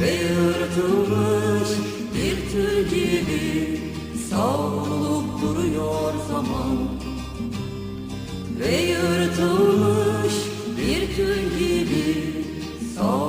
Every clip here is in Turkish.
Ve yırtılmış bir tül gibi Savrulup duruyor zaman. Ve yırtılmış bir tül gibi Savrulup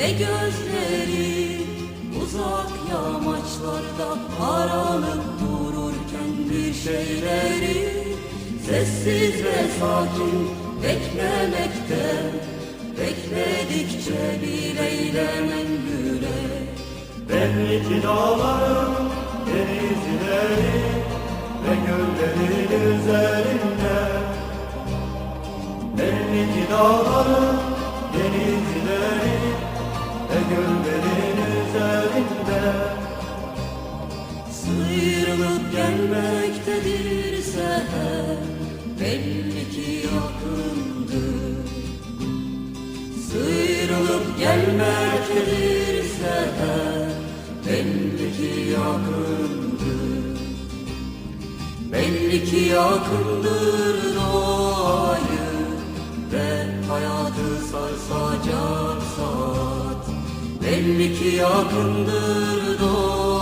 Ve gözleri uzak yamaçlarda Aranıp dururken bir şeyleri Sessiz ve sakin beklemekte Bekledikçe bir eylemen yürek Belli ki dağların denizleri ve göllerin üzerinde. Belli ki dağların denizleri göllerin üzerinde Sıyrılıp gelmektedir seher Belli ki yakındır Sıyrılıp gelmektedir seher Belli ki yakındır Belli ki yakındır doğayı Ve hayatı sarsacak Belli ki yakındır doğayı